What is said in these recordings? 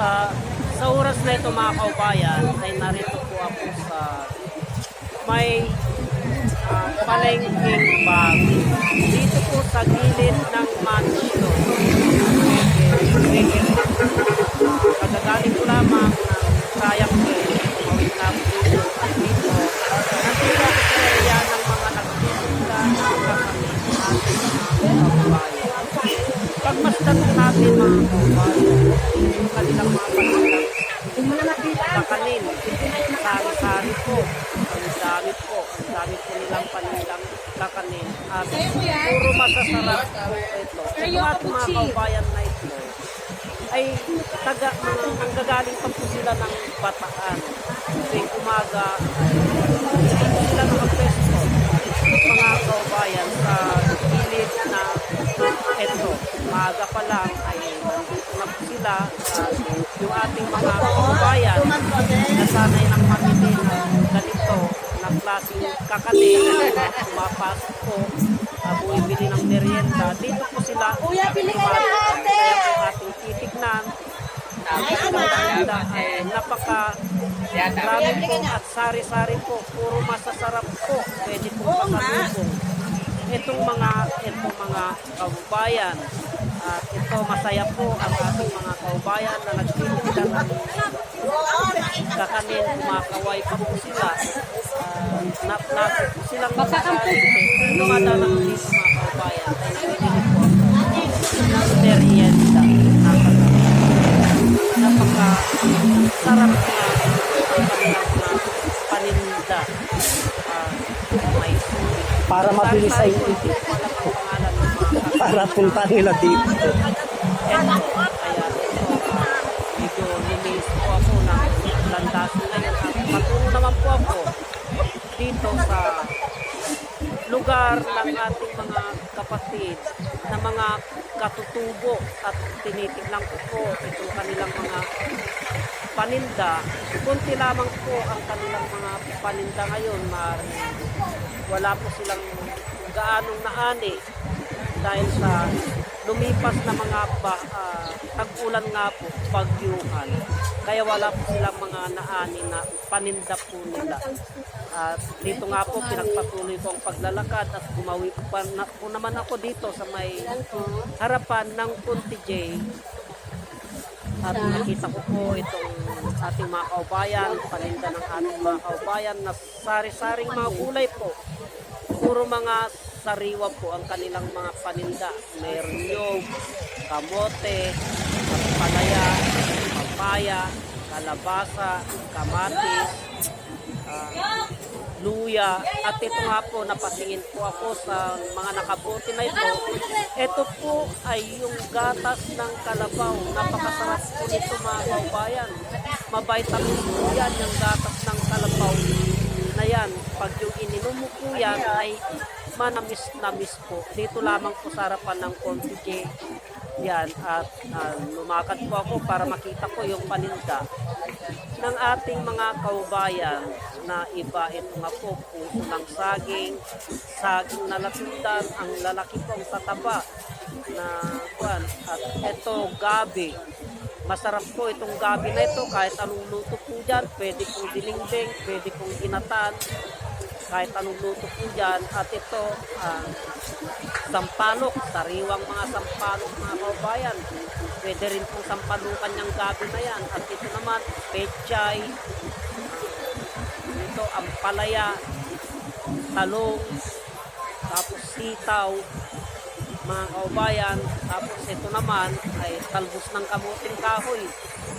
Sa sa oras na ito mga kaubayan ay narito po ako sa may uh, palengking bag. Dito po sa gilid ng mansion. Kagagaling ko lamang ng triangle. Tumawid na ako dito. At dito, at mga kaubayan na ito ay taga, mga, ang gagaling pa po sila ng bataan. Tuwing umaga ay sila nakapwesto. Mga kaubayan sa gilid na ito. Maaga pa lang ay na po sila. At yung ating mga kaubayan na sanay ng mamili ng ganito na klaseng kakanin pumapasok uh, bumibili ng merienda. Dito po sila. Kuya, bili ka na, ate! po ating titignan. Merienda ay napaka marami po. at sari-sari po. Puro masasarap po. Pwede po pasalubong itong mga itong mga kaubayan. At ito masaya po ang ating mga kaubayan na nagtitinda ng kakanin, kumakaway pa po sila. Uh, nap natin po silang magsasalite. Dumadaan dito mga kaubayan ay nagbibili po ng merienda. Napaka sarap na mga paninda. Ah, may. Para mabilis ay ng mga para punta nila dito. Eto, kaya ito, ah, medyo linis po ako ng landasin ngayon. At maturo naman po ako dito sa lugar ng ating mga kapatid na mga katutubo at tinitignan ko po itong kanilang mga paninda. Kunti lamang po ang kanilang mga paninda ngayon. Maaaring wala po silang gaanong naani dahil sa lumipas na mga ba, ah, tag-ulan nga po, bagyuhan. Kaya wala po silang mga naani na paninda po nila. At dito nga po, pinagpatuloy ko ang paglalakad at gumawi pa na, po naman ako dito sa may harapan ng Punti J. At nakita ko po itong ating mga kaubayan, paninda ng ating mga kaubayan na sari-saring mga gulay po. Puro mga sariwa po ang kanilang mga paninda. Mayroon nyog, kamote, palaya, papaya, kalabasa, kamatis, ah, luya. At ito nga po, napatingin po ako sa mga nakabuti na ito. Ito po ay yung gatas ng kalabaw. Napakasarap po nito mga kaubayan. Mavitamin po yan yung gatas yan. Pag yung ininom mo po yan ay manamis-namis po. Dito lamang po sa harapan ng Conti Yan. At ah, lumakad po ako para makita ko yung paninda ng ating mga kaubayan na iba ito nga po puso ng saging saging na latundan ang lalaki po tataba na kwan at ito gabi masarap po itong gabi na ito. Kahit anong luto po dyan pwede pong dinengdeng pwede pong ginatan kahit anong luto po dyan. At ito ah, sampalok. Sariwang mga sampalok mga kaubayan pwede rin pong sampalukan yung gabi na yan. At ito naman pechay. Ito ang palaya talong. Tapos sitaw mga kaubayan. Tapos ito naman ay talbos ng kamuting kahoy.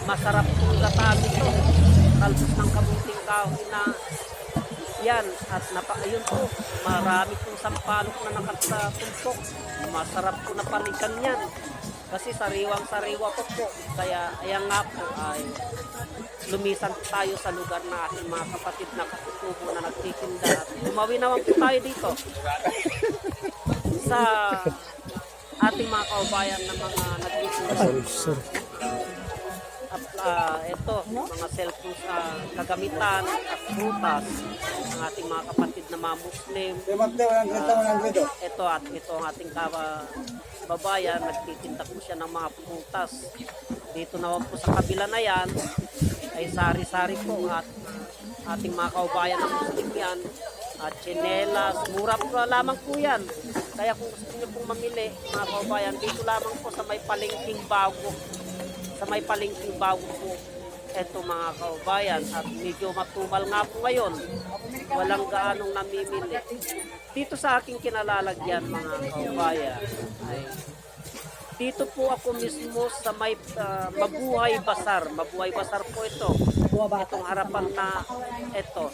Masarap pong gataan ito. Talbos ng kamuting kahoy na yan. At napa ayun po marami pong sampalok na nakatumpok masarap po na panikan yan. Kasi sariwang sariwa ko po. Kaya ayan nga po ay lumisan po tayo sa lugar na ating mga kapatid na katutubo na nagtitinda. At umawi naman po tayo dito. Sa ating mga kaubayan na mga nagtitinda at ah, ito, mga cellphone sa kagamitan at prutas ng ating mga kapatid na mga Muslim. Ito at ito ang ating kababayan, nagtitinda po siya ng mga prutas dito naman po sa kabila na yan ay sari-sari po at uh, ating mga kaubayan ng Muslim yan at chinelas, mura po lamang po yan. Kaya kung gusto niyo pong mamili, mga kaubayan, dito lamang po sa may palengking bago. Sa may palengking bago po. Eto mga kaubayan at medyo matumal nga po ngayon. Walang gaanong namimili. Dito sa aking kinalalagyan mga kaubayan ay dito po ako mismo sa may ah, Mabuhay Basar. Mabuhay Basar po ito. Itong harapan na ito.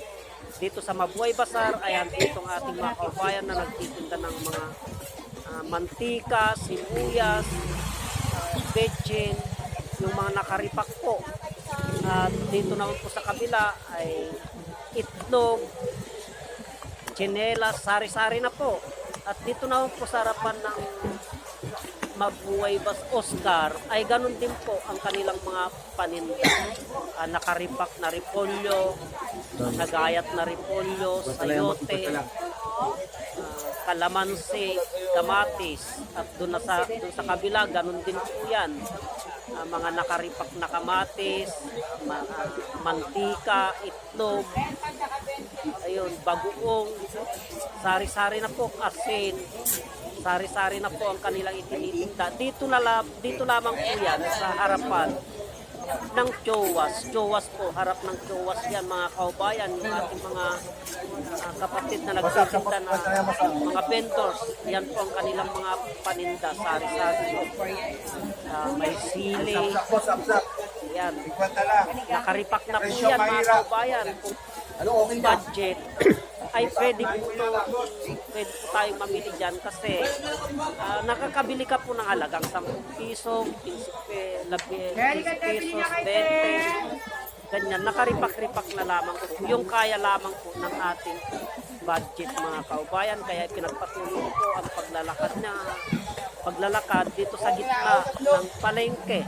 Dito sa Mabuhay Basar, ayan, itong ating mga kaubayan na nagtitinda ng mga ah, mantika, sibuyas, uh, betchin, yung mga nakaripak po. At dito naman po sa kabila ay itlog, chinelas, sari-sari na po. At dito naman po sa harapan ng Mabuhay Bas Oscar ay ganun din po ang kanilang mga paninda. Ah, nakaripak na repolyo, nagayat na repolyo, sayote, ah, kalamansi, kamatis, at doon sa, doon sa kabila, ganun din po yan. Ah, mga nakaripak na kamatis, ma- ah, mantika, itlog, ayun, bagoong, sari-sari na po, asin, sari-sari na po ang kanilang itinitinda. Dito na la, dito lamang po yan sa harapan ng Chowas. Chowas po, harap ng Chowas yan mga kaubayan, yung ating mga ah, kapatid na nagtitinda na mga vendors. Yan po ang kanilang mga paninda, sari-sari. Ah, may sili, yan. Nakaripak na po yan mga kaubayan. Ano okay na? budget. Ay pwede po pwede po tayong mamili dyan kasi ah, nakakabili ka po ng halagang 10 piso, 15 pe- labi- 15 pesos, 20, ganyan, nakaripak-ripak na lamang po. Yung kaya lamang po ng ating budget mga kaubayan, kaya pinagpatuloy ko po ang paglalakad na paglalakad dito sa gitna ng palengke.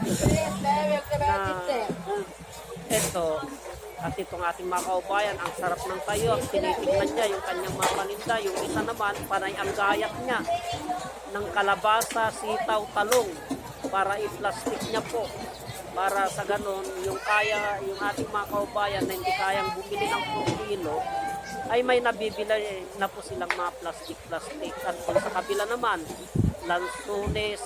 Na ito at itong ating mga kaubayan, ang sarap ng tayo, tinitignan niya yung kanyang mga paninda, yung isa naman, panay ang gayat niya. Ng kalabasa, sitaw, talong. Para i-plastic niya po. Para sa ganon, yung kaya, yung ating mga kaubayan na hindi kayang bumili ng 2 kilo, ay may nabibili na po silang mga plastic-plastic. At kung sa kabila naman, lansunes,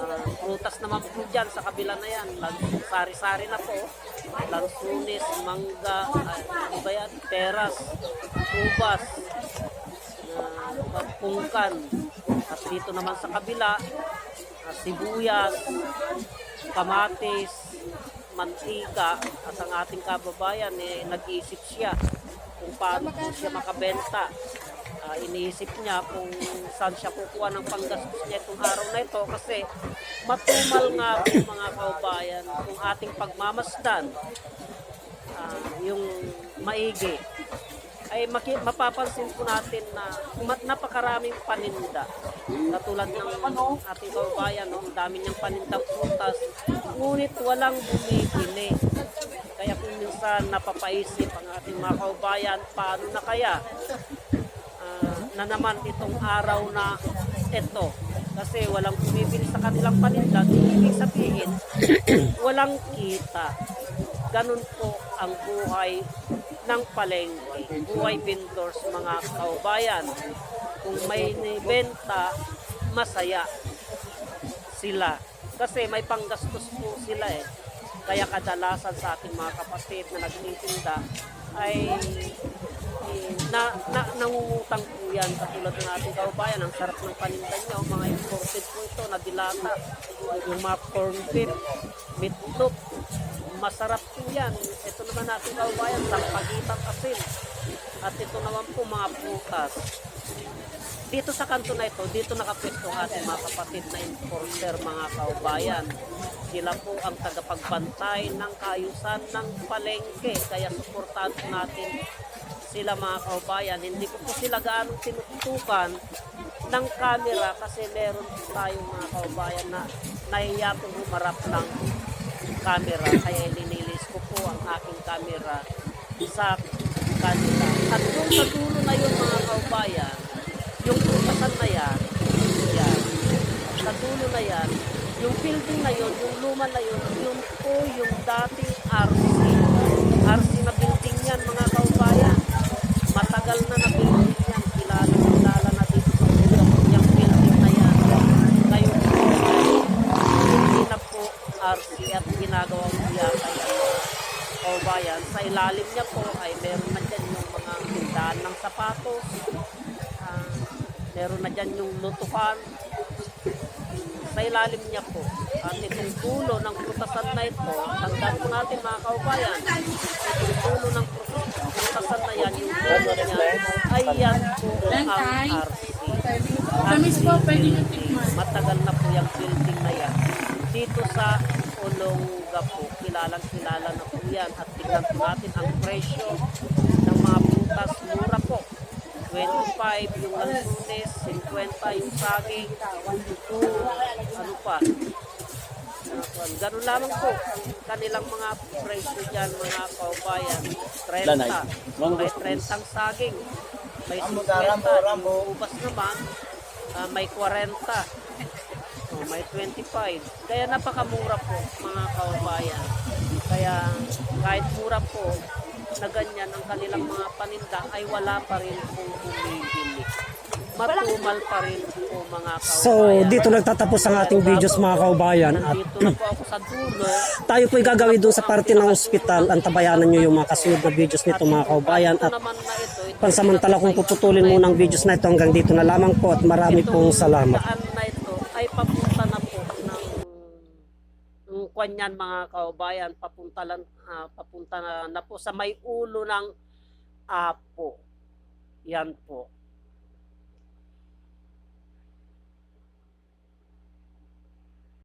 Ah, prutas naman po dyan sa kabila na yan. Sari-sari na po. Lansunis, mangga, uh, iba yan, teras, ubas, uh. At dito naman sa kabila, ah, sibuyas, kamatis, mantika. At ang ating kababayan, eh, nag-iisip siya kung paano siya makabenta. Ah, iniisip niya kung saan siya kukuha ng panggastos niya itong araw na ito kasi matumal nga po mga kaubayan kung ating pagmamasdan ah, yung maigi. Ay maki, mapapansin po natin na mat, napakaraming paninda. Katulad ng ating kaubayan no? ang dami niyang panindang prutas. Ngunit walang bumibili. Kaya kung minsan napapaisip ang ating mga kaubayan paano na kaya ah, na naman itong araw na ito. Kasi walang bumibili sa kanilang paninda. Ibig sabihin walang kita. Ganun po ang buhay ng palengke. Buhay vendors mga kaubayan. Kung may nibenta masaya sila. Kasi may panggastos po sila eh. Kaya kadalasan sa ating mga kapatid na nagtitinda ay na, na, nangungutang po yan katulad ng ating kaubayan. Ang sarap ng paninda niya. O mga imported po ito na dilata. Yung mga corn beef, meatloaf. Masarap po yan. Ito naman ating kaubayan, sampagitang asin. At ito naman po mga prutas. Dito sa kanto na ito, dito nakapwesto ang ating mga kapatid na enforcer, mga kaubayan. Sila po ang tagapagbantay ng kaayusan ng palengke. Kaya suportado natin sila mga kaubayan. Hindi ko po sila gaano tinutukan ng camera kasi meron po tayong mga kaubayan na nahiya po humarap ng camera. Kaya linilis ko po ang aking camera sa kanila. At yung sa dulo na yun mga kaubayan, yung putasan na yan, yan, sa dulo na yan, Yung building na yun, yung luma na yun, yun po yung dating RC. RC na building yan, mga kaubayan. Matagal na na building yan. Kilala, kilala na dito sa Ulo. Yung building na yan. Ngayon po, ay hindi na po RC at ginagawang yata yan mga kaubayan. Sa ilalim niya po ay meron na dyan yung mga tindahan ng sapatos. Ah, meron na dyan yung lutukan sa ilalim niya po. At itong dulo ng prutasan na ito, tandaan po natin mga kaubayan, itong dulo ng prut- prutasan na yan, yung dulo niya, ay yan po ang RC. Matagal na po yung building na yan. Dito sa Olongga po, kilalang kilala na po yan. At tignan po natin ang presyo ng mga prutas. Mura po. 25 yung lansunes, 50 yung saging, ano pa. Uh, ganun lamang po ang kanilang mga presyo dyan mga kaubayan. 30. May 30 ang saging. May 50. Yung ubas naman, ah, may 40. May 25. Kaya napakamura po mga kaubayan. Kaya kahit mura po na ganyan ang kanilang mga paninda ay wala pa rin pong bumibili. Matumal pa rin po mga kaubayan. So, dito nagtatapos ang ating videos mga kaubayan at po ako sa dulo. tayo po'y gagawin doon sa parte ng ospital. Antabayanan nyo yung mga kasunod na videos nito mga kaubayan at pansamantala kong puputulin muna ang videos na ito hanggang dito na lamang po at marami pong salamat. Ay papunta ng kanyan mga kaubayan papunta lang ah, papunta na, na po sa may ulo ng apo. Yan po.